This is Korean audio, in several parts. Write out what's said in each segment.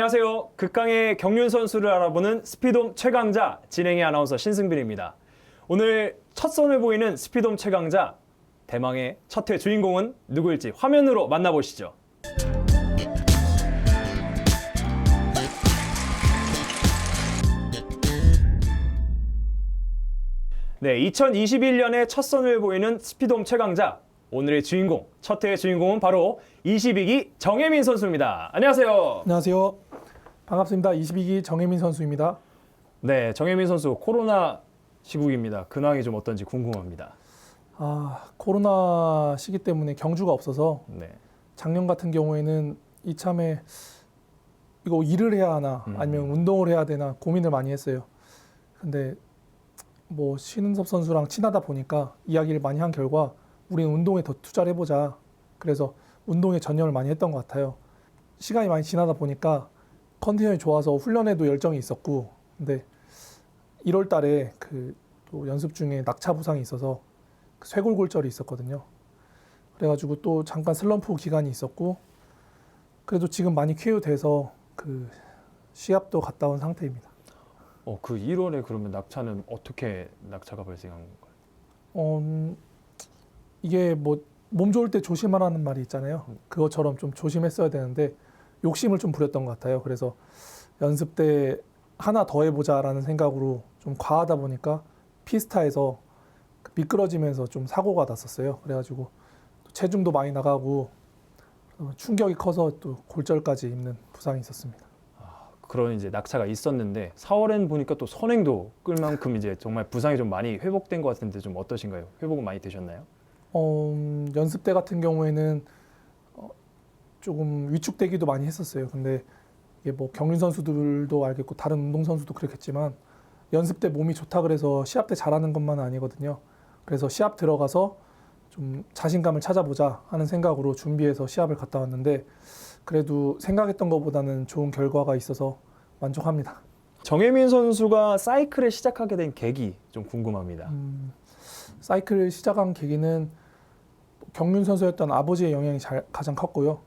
안녕하세요. 극강의 경륜 선수를 알아보는 스피돔 최강자 진행의 아나운서 신승빈입니다. 오늘 첫 선을 보이는 스피돔 최강자 대망의 첫 회 주인공은 누구일지 화면으로 만나보시죠. 네, 2021년에 첫 선을 보이는 스피돔 최강자 오늘의 주인공 첫 회의 주인공은 바로 22기 정혜민 선수입니다. 안녕하세요. 안녕하세요. 반갑습니다. 22기 정혜민 선수입니다. 네, 정혜민 선수 코로나 시국입니다. 근황이 좀 어떤지 궁금합니다. 아, 코로나 시기 때문에 경주가 없어서 네. 작년 같은 경우에는 이참에 이거 일을 해야 하나 음. 아니면 운동을 해야 되나 고민을 많이 했어요. 근데 뭐 신은섭 선수랑 친하다 보니까 이야기를 많이 한 결과 우리는 운동에 더 투자를 해보자. 그래서 운동에 전념을 많이 했던 것 같아요. 시간이 많이 지나다 보니까 컨디션이 좋아서 훈련에도 열정이 있었고, 근데 1월 달에 그 또 연습 중에 낙차 부상이 있어서 그 쇄골골절이 있었거든요. 그래가지고 또 잠깐 슬럼프 기간이 있었고, 그래도 지금 많이 쾌유돼서 그 시합도 갔다 온 상태입니다. 어, 그 1월에 그러면 낙차는 어떻게 낙차가 발생한 건가요? 어, 음, 이게 뭐 몸 좋을 때 조심하라는 말이 있잖아요. 그것처럼 좀 조심했어야 되는데 욕심을 좀 부렸던 것 같아요. 그래서 연습 때 하나 더 해보자라는 생각으로 좀 과하다 보니까 피스타에서 그 미끄러지면서 좀 사고가 났었어요. 그래가지고 또 체중도 많이 나가고 어, 충격이 커서 또 골절까지 입는 부상이 있었습니다. 그런 이제 낙차가 있었는데 4월엔 보니까 또 선행도 끌 만큼 이제 정말 부상이 좀 많이 회복된 것 같은데 좀 어떠신가요? 회복은 많이 되셨나요? 어, 음, 연습 때 같은 경우에는 어, 조금 위축되기도 많이 했었어요. 근데 이게 뭐 경륜 선수들도 알겠고 다른 운동 선수도 그렇겠지만 연습 때 몸이 좋다 그래서 시합 때 잘하는 것만은 아니거든요. 그래서 시합 들어가서 좀 자신감을 찾아보자 하는 생각으로 준비해서 시합을 갔다 왔는데 그래도 생각했던 것보다는 좋은 결과가 있어서 만족합니다. 정혜민 선수가 사이클을 시작하게 된 계기 좀 궁금합니다. 음, 사이클을 시작한 계기는 경륜 선수였던 아버지의 영향이 잘, 가장 컸고요.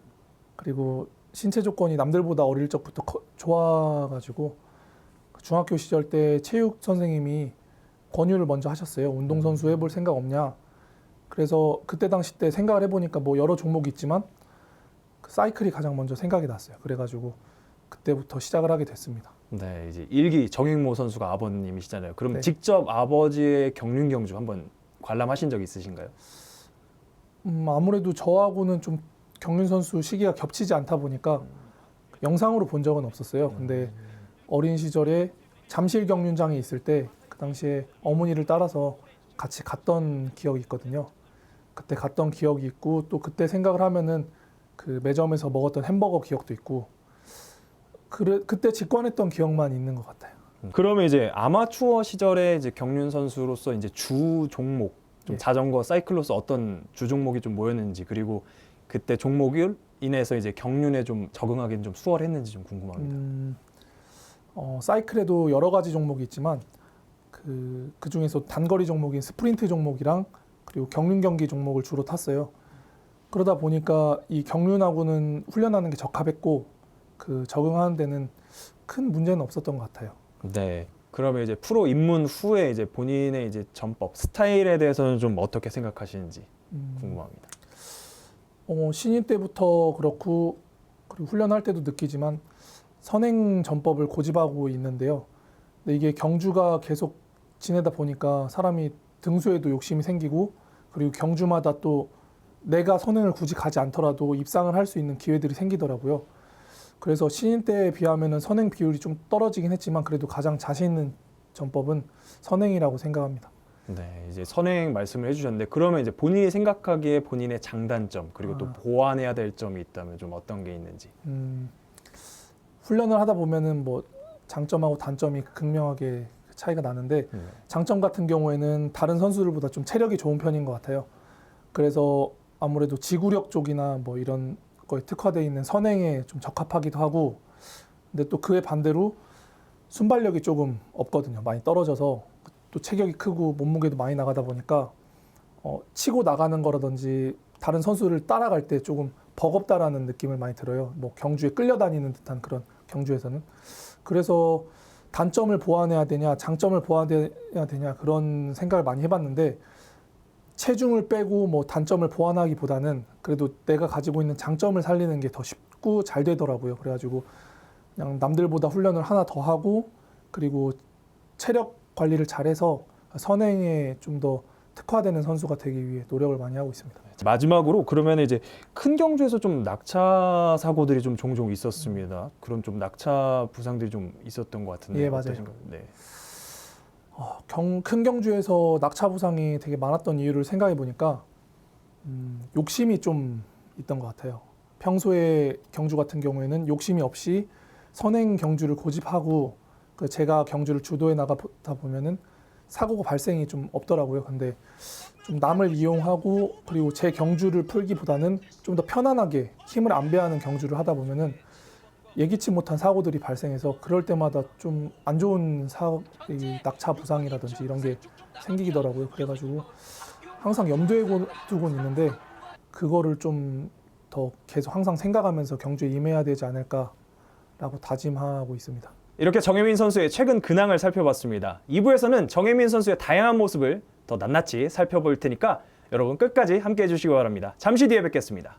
그리고 신체 조건이 남들보다 어릴 적부터 커- 좋아가지고 중학교 시절 때 체육 선생님이 권유를 먼저 하셨어요. 운동 선수 해볼 생각 없냐? 그래서 그때 당시 때 생각을 해보니까 뭐 여러 종목이 있지만 그 사이클이 가장 먼저 생각이 났어요. 그래가지고 그때부터 시작을 하게 됐습니다. 네, 이제 일기 정행모 선수가 아버님이시잖아요. 그럼 네. 직접 아버지의 경륜 경주 한번 관람하신 적 있으신가요? 음, 아무래도 저하고는 좀 경륜 선수 시기가 겹치지 않다 보니까 영상으로 본 적은 없었어요. 근데 어린 시절에 잠실 경륜장에 있을 때 그 당시에 어머니를 따라서 같이 갔던 기억이 있거든요. 그때 갔던 기억이 있고 또 그때 생각을 하면은 그 매점에서 먹었던 햄버거 기억도 있고 그래, 그때 직관했던 기억만 있는 것 같아요. 그러면 이제 아마추어 시절에 이제 경륜 선수로서 이제 주 종목 좀 예. 자전거 사이클로서 어떤 주 종목이 좀 모였는지 그리고 그때 종목을 인해서 이제 경륜에 좀 적응하기는 좀 수월했는지 좀 궁금합니다. 음, 어, 사이클에도 여러 가지 종목이 있지만 그, 그 중에서 단거리 종목인 스프린트 종목이랑 그리고 경륜 경기 종목을 주로 탔어요. 그러다 보니까 이 경륜하고는 훈련하는 게 적합했고 그 적응하는 데는 큰 문제는 없었던 것 같아요. 네. 그러면 이제 프로 입문 후에 이제 본인의 이제 전법 스타일에 대해서는 좀 어떻게 생각하시는지 음, 궁금합니다. 어, 신인 때부터 그렇고 그리고 훈련할 때도 느끼지만 선행 전법을 고집하고 있는데요. 근데 이게 경주가 계속 지내다 보니까 사람이 등수에도 욕심이 생기고 그리고 경주마다 또 내가 선행을 굳이 가지 않더라도 입상을 할 수 있는 기회들이 생기더라고요. 그래서 신인 때에 비하면 선행 비율이 좀 떨어지긴 했지만 그래도 가장 자신 있는 전법은 선행이라고 생각합니다. 네, 이제 선행 말씀을 해주셨는데 그러면 이제 본인이 생각하기에 본인의 장단점 그리고 또 아. 보완해야 될 점이 있다면 좀 어떤 게 있는지. 음, 훈련을 하다 보면은 뭐 장점하고 단점이 극명하게 차이가 나는데 네. 장점 같은 경우에는 다른 선수들보다 좀 체력이 좋은 편인 것 같아요. 그래서 아무래도 지구력 쪽이나 뭐 이런 거에 특화되어 있는 선행에 좀 적합하기도 하고, 근데 또 그에 반대로 순발력이 조금 없거든요. 많이 떨어져서 또 체격이 크고 몸무게도 많이 나가다 보니까 어, 치고 나가는 거라든지 다른 선수를 따라갈 때 조금 버겁다라는 느낌을 많이 들어요. 뭐 경주에 끌려다니는 듯한 그런 경주에서는. 그래서 단점을 보완해야 되냐, 장점을 보완해야 되냐 그런 생각을 많이 해봤는데 체중을 빼고 뭐 단점을 보완하기보다는 그래도 내가 가지고 있는 장점을 살리는 게 더 쉽고 잘 되더라고요. 그래가지고 그냥 남들보다 훈련을 하나 더 하고 그리고 체력 관리를 잘해서 선행에 좀 더 특화되는 선수가 되기 위해 노력을 많이 하고 있습니다. 마지막으로 그러면 이제 큰 경주에서 좀 낙차 사고들이 좀 종종 있었습니다. 그런 좀 낙차 부상들이 좀 있었던 것 같은데 예, 맞아요. 어떠신가요? 네. 어, 경, 큰 경주에서 낙차 부상이 되게 많았던 이유를 생각해 보니까 음, 욕심이 좀 있던 것 같아요. 평소에 경주 같은 경우에는 욕심이 없이 선행 경주를 고집하고 그 제가 경주를 주도해 나가다 보면은 사고가 발생이 좀 없더라고요. 근데 좀 남을 이용하고 그리고 제 경주를 풀기보다는 좀 더 편안하게 힘을 안 배하는 경주를 하다 보면은 예기치 못한 사고들이 발생해서 그럴 때마다 좀 안 좋은 사, 이 낙차 부상이라든지 이런 게 생기더라고요. 그래가지고 항상 염두에 고- 두고 있는데 그거를 좀 더 계속 항상 생각하면서 경주에 임해야 되지 않을까라고 다짐하고 있습니다. 이렇게 정혜민 선수의 최근 근황을 살펴봤습니다. 2부에서는 정혜민 선수의 다양한 모습을 더 낱낱이 살펴볼 테니까 여러분 끝까지 함께 해주시기 바랍니다. 잠시 뒤에 뵙겠습니다.